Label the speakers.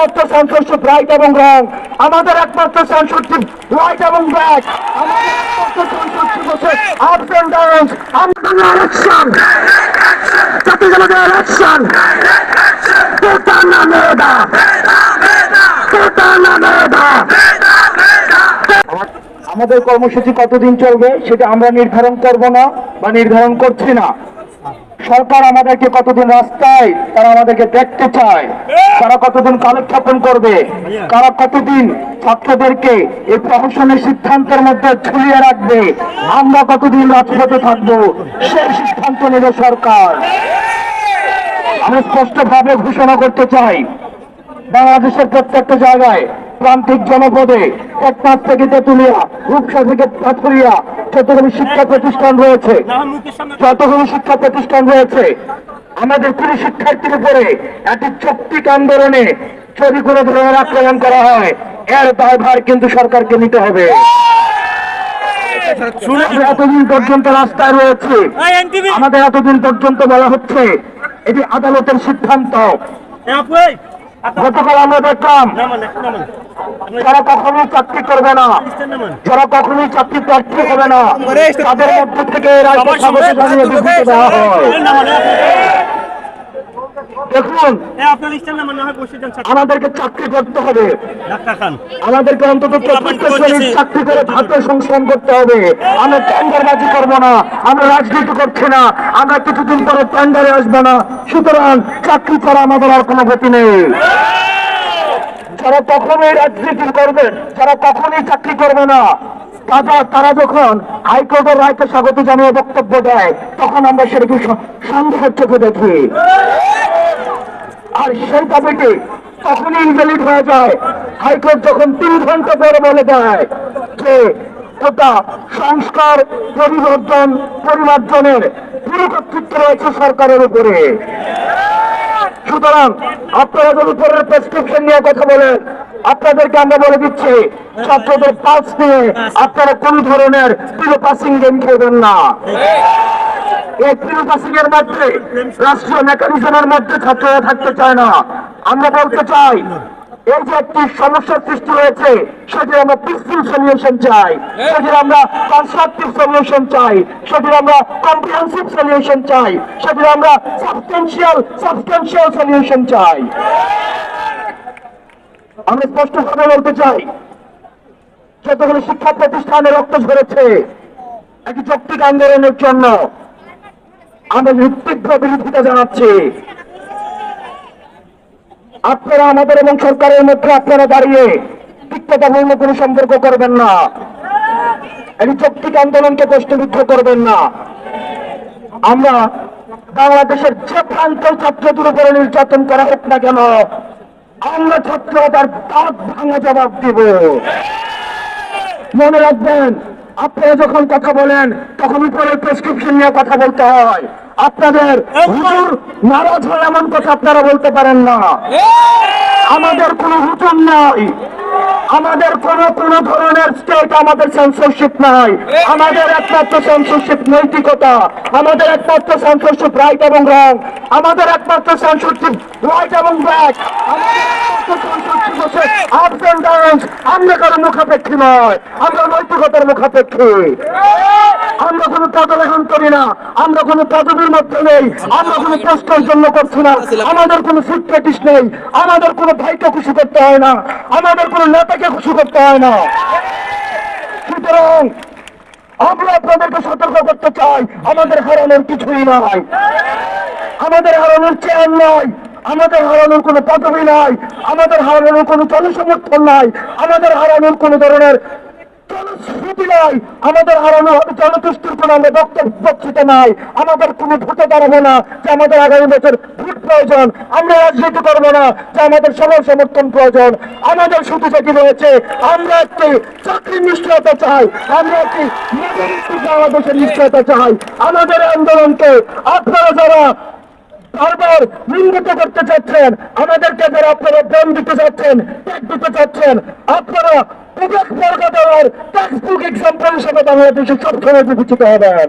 Speaker 1: একমাত্র censorship right এবং রং আমাদের একমাত্র সেন্সরশিপ রাইট এবং ব্যাক আমাদের একমাত্র আমাদের কর্মসূচি কতদিন চলবে সেটা আমরা নির্ধারণ করব না বা নির্ধারণ করছি না। সরকার আমাদেরকে কতদিন রাস্তায়, তারা আমাদেরকে দেখতে চায়। তারা কতদিন কালক্ষেপণ করবে? তারা কতদিন ছাত্রদেরকে এই প্রশাসনের সিদ্ধান্তের মধ্যে ঝুলিয়ে রাখবে? আমরা কতদিন রাজপথে থাকব? সেই সিদ্ধান্ত নেবে সরকার। আমি স্পষ্টভাবে ঘোষণা করতে চাই, বাংলাদেশের প্রত্যেকটা জায়গায় প্রান্তিক জনপদে একমাস থেকে তেতুলিয়া রূপসা থেকে পাথুরিয়া যতগুলো শিক্ষা প্রতিষ্ঠান রয়েছে যতগুলো শিক্ষা প্রতিষ্ঠান রয়েছে আমাদের কোনো শিক্ষার্থীর উপরে একটি চুক্তিক আন্দোলনে যদি কোনো ধরনের আক্রমণ করা হয় এর দায়ভার কিন্তু সরকারকে নিতে হবে। এতদিন পর্যন্ত রাস্তায় রয়েছে আমাদের এতদিন পর্যন্ত বলা হচ্ছে এটি আদালতের সিদ্ধান্ত। গতকাল আমরা দেখলাম যারা কখনোই চাকরি করবে না যারা কখনোই চাকরি প্রার্থী হবে না তাদের মধ্যে থেকে হয় দেখুন
Speaker 2: মনে? হয়
Speaker 1: আমাদেরকে চাকরি করতে হবে। আমাদেরকে অন্তত চাকরি করে খাদ্য সংস্থান করতে হবে। আমরা টেন্ডারবাজি করব না আমরা রাজনীতি করছি না আমরা কিছুদিন পরে টেন্ডারে আসব না। সুতরাং চাকরি ছাড়া আমাদের আর কোনো গতি নেই। যারা কখনোই রাজনীতি করবেন যারা কখনোই চাকরি করবে না। তারা তারা যখন হাইকোর্টের রায়কে স্বাগত জানিয়ে বক্তব্য দেয়, তখন আমরা সেটাকে সন্দেহের চোখে দেখি। আর সেই দাবিটি তখনই ইনভ্যালিড হয়ে যায়। হাইকোর্ট যখন তিন ঘণ্টা পরে বলে দেয় যে, ওটা সংস্কার, পরিবর্তন পরিমার্জনের পুরো কর্তৃত্ব রয়েছে সরকারের উপরে। সুতরাং আপনারা যদি উপরের প্রেসক্রিপশন নিয়ে কথা বলেন, আপনাদেরকে আমরা বলে দিচ্ছি, ছাত্রদের পাস নিয়ে আপনারা কোন ধরনের পিলো পাসিং গেম খেলবেন না। রাষ্ট্রীয় মেকানিজমের মধ্যে ছাত্ররা থাকতে চায় না। আমরা বলতে চাই এই যে একটি সমস্যার সৃষ্টি হয়েছে, সেটির আমরা পিসফুল সলিউশন চাই। সেটির আমরা কনস্ট্রাকটিভ সলিউশন চাই। সেটির আমরা কম্প্রিহেন্সিভ সলিউশন চাই। সেটির আমরা সাবস্টেন্সিয়াল সাবস্টেন্সিয়াল সলিউশন চাই। আমরা স্পষ্টভাবে বলতে চাই, যতগুলো শিক্ষা প্রতিষ্ঠানে রক্ত ঝরেছে একটি যৌক্তিক আন্দোলনের জন্য। আমরা তীব্র বিরোধিতা জানাচ্ছি। আপনারা আমাদের এবং সরকারের মধ্যে আপনারা দাঁড়িয়ে তিক্ততাপূর্ণ কোনো সম্পর্ক করবেন না। এই যৌক্তিক আন্দোলনকে প্রশ্নবিদ্ধ করবেন না। আমরা বাংলাদেশের যে প্রান্ত ছাত্রদের উপরে নির্যাতন করা হোক না কেন, আমরা ছাত্ররা তার দাঁত ভাঙা জবাব দিব। মনে রাখবেন, আপনারা যখন কথা বলেন তখন উপরে প্রেসক্রিপশন নিয়ে কথা বলতে হয়। আপনাদের হুজুর নারাজ হয় এমন কথা আপনারা বলতে পারেন না। আমাদের কোনো হুজুর নাই। আমাদের কোনো কোনো ধরনের স্টেট আমাদের সেন্সরশিপ নাই। আমাদের একমাত্র সেন্সরশিপ নৈতিকতা আমাদের একমাত্র সেন্সরশিপ রাইট এবং রং আমাদের একমাত্র সেন্সরশিপ রাইট এবং ব্যাক আমরা কারও মুখাপেক্ষী নয় আমরা নৈতিকতার মুখাপেক্ষী। আমরা কোনো পদলেখন করি না। আমরা কোনো পদবীর মধ্যে নেই। আমরা কোনো পোস্টের জন্য করছি না। আমাদের কোনো সিট প্র্যাকটিস নেই। আমাদের কোনো ভাইকে খুশি করতে হয় না। আমাদের কোনো নেতাকে খুশি করতে হয় না। সুতরাং আমরা আপনাদেরকে সতর্ক করতে চাই। আমাদের হারানোর কিছুই নাই। আমাদের হারানোর চেয়ার নয় আমাদের হারানোর কোনো পদবি নাই। আমাদের হারানোর কোনো জনসমর্থন নাই। আমাদের হারানোর কোনো ধরনের জনশ্রুতি নাই। আমাদের হারানো হবে জনতুষ্টির কোনো আমরা বক্তৃতা নাই। আমাদের কোনো ভোটে দাঁড়াবো না যে আমাদের আগামী বছর ভোট প্রয়োজন। আমরা রাজনীতি করব না যে আমাদের সবার সমর্থন প্রয়োজন। আমাদের শুধু যেটি রয়েছে। আমরা একটি চাকরির নিশ্চয়তা চাই। আমরা একটি বাংলাদেশের নিশ্চয়তা চাই। আমাদের আন্দোলনকে আপনারা যারা বারবার নিন্দিত করতে চাচ্ছেন, আমাদেরকে যারা আপনারা ব্যান দিতে চাচ্ছেন ট্যাগ দিতে চাচ্ছেন, আপনারা প্রবেশ বর্গ দেওয়ার টেক্সট বুক এক্সাম্পল হিসেবে বাংলাদেশে সবসময় বিবেচিত হবেন